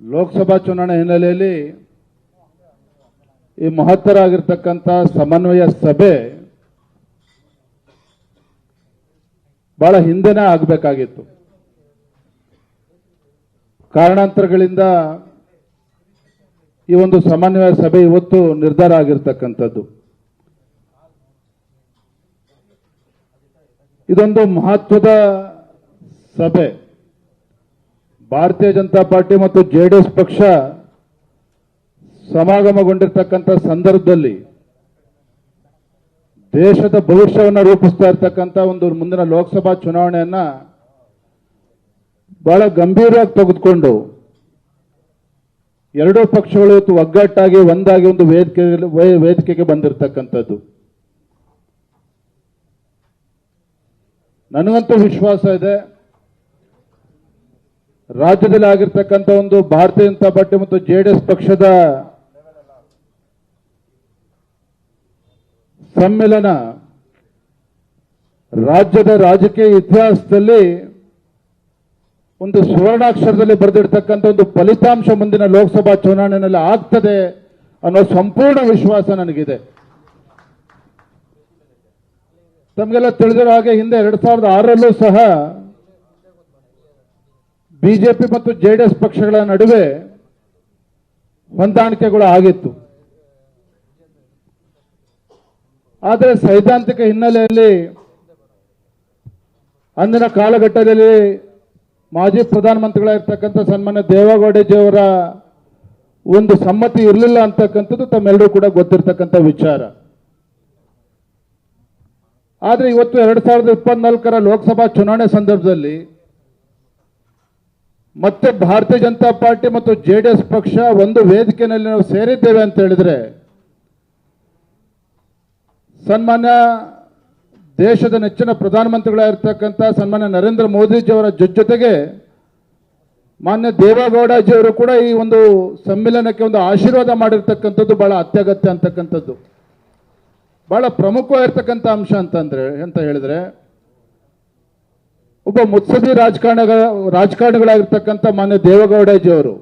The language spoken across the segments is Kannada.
ಲೋಕಸಭಾ ಚುನಾವಣೆ ಹಿನ್ನೆಲೆಯಲ್ಲಿ ಈ ಮಹತ್ತರ ಆಗಿರ್ತಕ್ಕಂಥ ಸಮನ್ವಯ ಸಭೆ ಬಹಳ ಹಿಂದೆನೆ ಆಗಬೇಕಾಗಿತ್ತು. ಕಾರಣಾಂತರಗಳಿಂದ ಈ ಒಂದು ಸಮನ್ವಯ ಸಭೆ ಇವತ್ತು ನಿರ್ಧಾರ ಆಗಿರ್ತಕ್ಕಂಥದ್ದು. ಇದೊಂದು ಮಹತ್ವದ ಸಭೆ. ಭಾರತೀಯ ಜನತಾ ಪಾರ್ಟಿ ಮತ್ತು ಜೆಡಿಎಸ್ ಪಕ್ಷ ಸಮಾಗಮಗೊಂಡಿರ್ತಕ್ಕಂಥ ಸಂದರ್ಭದಲ್ಲಿ ದೇಶದ ಭವಿಷ್ಯವನ್ನು ರೂಪಿಸ್ತಾ ಇರ್ತಕ್ಕಂಥ ಒಂದು ಮುಂದಿನ ಲೋಕಸಭಾ ಚುನಾವಣೆಯನ್ನ ಬಹಳ ಗಂಭೀರವಾಗಿ ತೆಗೆದುಕೊಂಡು ಎರಡೂ ಪಕ್ಷಗಳು ಇವತ್ತು ಒಗ್ಗಟ್ಟಾಗಿ, ಒಂದಾಗಿ ಒಂದು ವೇದಿಕೆ ವೇದಿಕೆಗೆ ಬಂದಿರತಕ್ಕಂಥದ್ದು. ನನಗಂತೂ ವಿಶ್ವಾಸ ಇದೆ. ರಾಜ್ಯದಲ್ಲಿ ಆಗಿರ್ತಕ್ಕಂಥ ಒಂದು ಭಾರತೀಯ ಜನತಾ ಪಾರ್ಟಿ ಮತ್ತು ಜೆಡಿಎಸ್ ಪಕ್ಷದ ಸಮ್ಮೇಳನ ರಾಜ್ಯದ ರಾಜಕೀಯ ಇತಿಹಾಸದಲ್ಲಿ ಒಂದು ಸುವರ್ಣಾಕ್ಷರದಲ್ಲಿ ಬರೆದಿರ್ತಕ್ಕಂಥ ಒಂದು ಫಲಿತಾಂಶ ಮುಂದಿನ ಲೋಕಸಭಾ ಚುನಾವಣೆಯಲ್ಲಿ ಆಗ್ತದೆ ಅನ್ನೋ ಸಂಪೂರ್ಣ ವಿಶ್ವಾಸ ನನಗಿದೆ. ತಮಗೆಲ್ಲ ತಿಳಿದಿರೋ ಹಾಗೆ ಹಿಂದೆ ಎರಡ್ ಸಾವಿರದ ಆರರಲ್ಲೂ ಸಹ ಬಿಜೆಪಿ ಮತ್ತು ಜೆಡಿಎಸ್ ಪಕ್ಷಗಳ ನಡುವೆ ಹೊಂದಾಣಿಕೆಗಳು ಆಗಿತ್ತು. ಆದರೆ ಸೈದ್ಧಾಂತಿಕ ಹಿನ್ನೆಲೆಯಲ್ಲಿ ಅಂದಿನ ಕಾಲಘಟ್ಟದಲ್ಲಿ ಮಾಜಿ ಪ್ರಧಾನಮಂತ್ರಿಗಳಾಗಿರ್ತಕ್ಕಂಥ ಸನ್ಮಾನ್ಯ ದೇವೇಗೌಡಜಿಯವರ ಒಂದು ಸಮ್ಮತಿ ಇರಲಿಲ್ಲ ಅಂತಕ್ಕಂಥದ್ದು ತಮ್ಮೆಲ್ಲರೂ ಕೂಡ ಗೊತ್ತಿರ್ತಕ್ಕಂಥ ವಿಚಾರ. ಆದರೆ ಇವತ್ತು ಎರಡು ಸಾವಿರದ ಇಪ್ಪತ್ನಾಲ್ಕರ ಲೋಕಸಭಾ ಚುನಾವಣೆ ಸಂದರ್ಭದಲ್ಲಿ ಮತ್ತೆ ಭಾರತೀಯ ಜನತಾ ಪಾರ್ಟಿ ಮತ್ತು ಜೆ ಡಿ ಎಸ್ ಪಕ್ಷ ಒಂದು ವೇದಿಕೆಯಲ್ಲಿ ನಾವು ಸೇರಿದ್ದೇವೆ ಅಂತ ಹೇಳಿದ್ರೆ, ಸನ್ಮಾನ್ಯ ದೇಶದ ನೆಚ್ಚಿನ ಪ್ರಧಾನಮಂತ್ರಿಗಳಾಗಿರ್ತಕ್ಕಂಥ ಸನ್ಮಾನ್ಯ ನರೇಂದ್ರ ಮೋದಿಜಿಯವರ ಜೊತೆಗೆ ಮಾನ್ಯ ದೇವೇಗೌಡಜಿಯವರು ಕೂಡ ಈ ಒಂದು ಸಮ್ಮೇಳನಕ್ಕೆ ಒಂದು ಆಶೀರ್ವಾದ ಮಾಡಿರ್ತಕ್ಕಂಥದ್ದು ಬಹಳ ಅತ್ಯಗತ್ಯ ಅಂತಕ್ಕಂಥದ್ದು. ಬಹಳ ಪ್ರಮುಖವಾಗಿರ್ತಕ್ಕಂಥ ಅಂಶ ಅಂತಂದ್ರೆ ಅಂತ ಹೇಳಿದ್ರೆ ಒಬ್ಬ ಮುತ್ಸದಿ ರಾಜಕಾರಣ, ರಾಜಕಾರಣಿಗಳಾಗಿರ್ತಕ್ಕಂಥ ಮಾನ್ಯ ದೇವೇಗೌಡಜಿಯವರು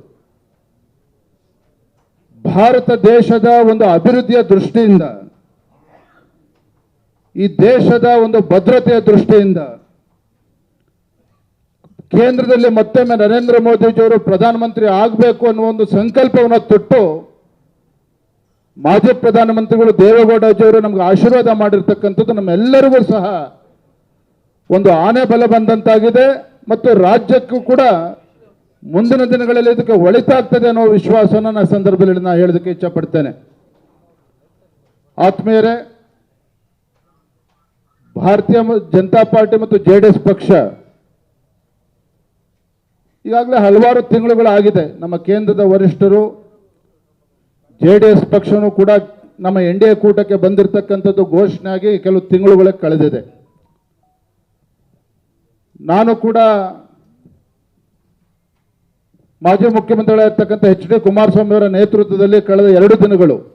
ಭಾರತ ದೇಶದ ಒಂದು ಅಭಿವೃದ್ಧಿಯ ದೃಷ್ಟಿಯಿಂದ, ಈ ದೇಶದ ಒಂದು ಭದ್ರತೆಯ ದೃಷ್ಟಿಯಿಂದ, ಕೇಂದ್ರದಲ್ಲಿ ಮತ್ತೊಮ್ಮೆ ನರೇಂದ್ರ ಮೋದಿಜಿಯವರು ಪ್ರಧಾನಮಂತ್ರಿ ಆಗಬೇಕು ಅನ್ನುವ ಒಂದು ಸಂಕಲ್ಪವನ್ನು ತೊಟ್ಟು, ಮಾಜಿ ಪ್ರಧಾನಮಂತ್ರಿಗಳು ದೇವೇಗೌಡಜಿಯವರು ನಮ್ಗೆ ಆಶೀರ್ವಾದ ಮಾಡಿರ್ತಕ್ಕಂಥದ್ದು ನಮ್ಮೆಲ್ಲರಿಗೂ ಸಹ ಒಂದು ಆನೆ ಬಲ ಬಂದಂತಾಗಿದೆ ಮತ್ತು ರಾಜ್ಯಕ್ಕೂ ಕೂಡ ಮುಂದಿನ ದಿನಗಳಲ್ಲಿ ಇದಕ್ಕೆ ಒಳಿತಾಗ್ತದೆ ಅನ್ನೋ ವಿಶ್ವಾಸವನ್ನು ನಾನು ಸಂದರ್ಭದಲ್ಲಿ ನಾನು ಹೇಳೋದಕ್ಕೆ ಇಚ್ಛಪಡ್ತೇನೆ. ಆತ್ಮೀಯರೇ, ಭಾರತೀಯ ಜನತಾ ಪಾರ್ಟಿ ಮತ್ತು ಜೆ ಡಿ ಎಸ್ ಪಕ್ಷ ಈಗಾಗಲೇ ಹಲವಾರು ತಿಂಗಳುಗಳಾಗಿದೆ. ನಮ್ಮ ಕೇಂದ್ರದ ವರಿಷ್ಠರು, ಜೆ ಡಿ ಎಸ್ ಪಕ್ಷನೂ ಕೂಡ ನಮ್ಮ ಎನ್ ಡಿ ಎ ಕೂಟಕ್ಕೆ ಬಂದಿರತಕ್ಕಂಥದ್ದು ಘೋಷಣೆಯಾಗಿ ಕೆಲವು ತಿಂಗಳುಗಳ ಕಳೆದಿದೆ. ನಾನು ಕೂಡ ಮಾಜಿ ಮುಖ್ಯಮಂತ್ರಿಗಳಾಗಿರ್ತಕ್ಕಂಥ ಎಚ್ ಡಿ ಕುಮಾರಸ್ವಾಮಿ ಅವರ ನೇತೃತ್ವದಲ್ಲಿ ಕಳೆದ ಎರಡು ದಿನಗಳು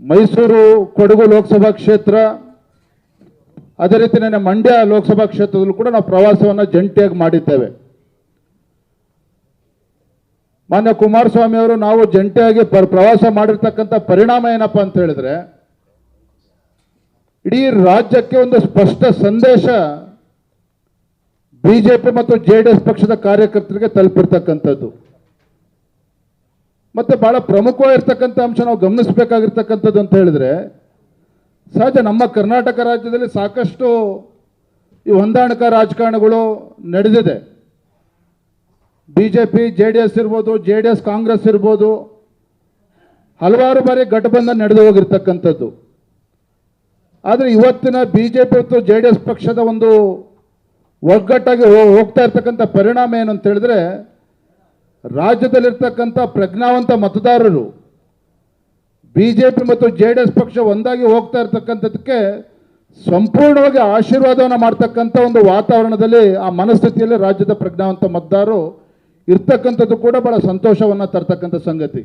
ಮೈಸೂರು ಕೊಡಗು ಲೋಕಸಭಾ ಕ್ಷೇತ್ರ, ಅದೇ ರೀತಿ ನನ್ನ ಮಂಡ್ಯ ಲೋಕಸಭಾ ಕ್ಷೇತ್ರದಲ್ಲೂ ಕೂಡ ನಾವು ಪ್ರವಾಸವನ್ನು ಜಂಟಿಯಾಗಿ ಮಾಡಿದ್ದೇವೆ. ಮಾನ್ಯ ಕುಮಾರಸ್ವಾಮಿ ಅವರು ನಾವು ಜಂಟಿಯಾಗಿ ಪ್ರ- ಪ್ರವಾಸ ಮಾಡಿರ್ತಕ್ಕಂಥ ಪರಿಣಾಮ ಏನಪ್ಪ ಅಂತ ಹೇಳಿದ್ರೆ ಇಡೀ ರಾಜ್ಯಕ್ಕೆ ಒಂದು ಸ್ಪಷ್ಟ ಸಂದೇಶ ಬಿಜೆಪಿ ಮತ್ತು ಜೆ ಡಿ ಎಸ್ ಪಕ್ಷದ ಕಾರ್ಯಕರ್ತರಿಗೆ ತಲುಪಿರ್ತಕ್ಕಂಥದ್ದು. ಮತ್ತೆ ಬಹಳ ಪ್ರಮುಖವಾಗಿರ್ತಕ್ಕಂಥ ಅಂಶ ನಾವು ಗಮನಿಸಬೇಕಾಗಿರ್ತಕ್ಕಂಥದ್ದು ಅಂತ ಹೇಳಿದ್ರೆ, ಸಹಜ ನಮ್ಮ ಕರ್ನಾಟಕ ರಾಜ್ಯದಲ್ಲಿ ಸಾಕಷ್ಟು ಈ ಹೊಂದಾಣಿಕ ರಾಜಕಾರಣಗಳು ನಡೆದಿದೆ. ಬಿ ಜೆ ಡಿ ಎಸ್ ಇರ್ಬೋದು ಜೆ ಡಿ ಎಸ್ ಕಾಂಗ್ರೆಸ್ ಇರ್ಬೋದು, ಹಲವಾರು ಬಾರಿ ಗಠಬಂಧನ ನಡೆದು ಹೋಗಿರ್ತಕ್ಕಂಥದ್ದು. ಆದರೆ ಇವತ್ತಿನ ಬಿ ಜೆ ಪಿ ಮತ್ತು ಜೆ ಡಿ ಎಸ್ ಪಕ್ಷದ ಒಂದು ಒಗ್ಗಟ್ಟಾಗಿ ಹೋಗ್ತಾ ಇರ್ತಕ್ಕಂಥ ಪರಿಣಾಮ ಏನು ಅಂತ ಹೇಳಿದ್ರೆ, ರಾಜ್ಯದಲ್ಲಿರ್ತಕ್ಕಂಥ ಪ್ರಜ್ಞಾವಂತ ಮತದಾರರು ಬಿ ಜೆ ಪಿ ಮತ್ತು ಜೆ ಡಿ ಎಸ್ ಪಕ್ಷ ಒಂದಾಗಿ ಹೋಗ್ತಾ ಇರ್ತಕ್ಕಂಥದ್ದಕ್ಕೆ ಸಂಪೂರ್ಣವಾಗಿ ಆಶೀರ್ವಾದವನ್ನು ಮಾಡ್ತಕ್ಕಂಥ ಒಂದು ವಾತಾವರಣದಲ್ಲಿ ಆ ಮನಸ್ಥಿತಿಯಲ್ಲಿ ರಾಜ್ಯದ ಪ್ರಜ್ಞಾವಂತ ಮತದಾರರು ಇರ್ತಕ್ಕಂಥದ್ದು ಕೂಡ ಬಹಳ ಸಂತೋಷವನ್ನು ತರ್ತಕ್ಕಂಥ ಸಂಗತಿ.